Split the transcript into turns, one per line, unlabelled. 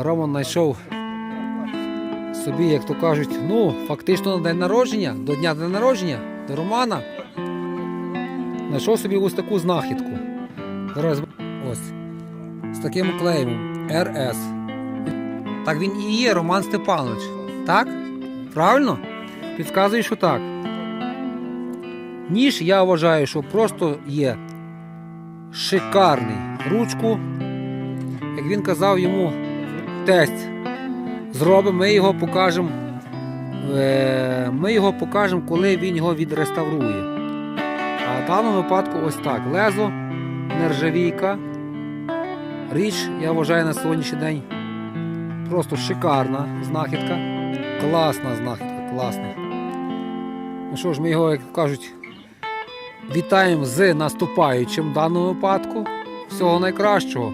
Роман знайшов собі, як то кажуть, ну, фактично на день народження, до дня день народження, до Романа. Знайшов собі ось таку знахідку. Зараз ось. З таким клеймом РС. Так він і є Роман Степанович. Так? Правильно? Підказую, що так. Ніж я вважаю, що просто є шикарний. Ручку, як він казав йому тесть, зробимо, ми його покажемо. е, Ми його покажемо, коли він його відреставрує. А в даному випадку ось так. Лезо, нержавійка. Річ, я вважаю, на сьогоднішній день просто шикарна знахідка. Класна знахідка, класна. Ну що ж, ми його, як кажуть, вітаємо з наступаючим в даному випадку. Всього найкращого.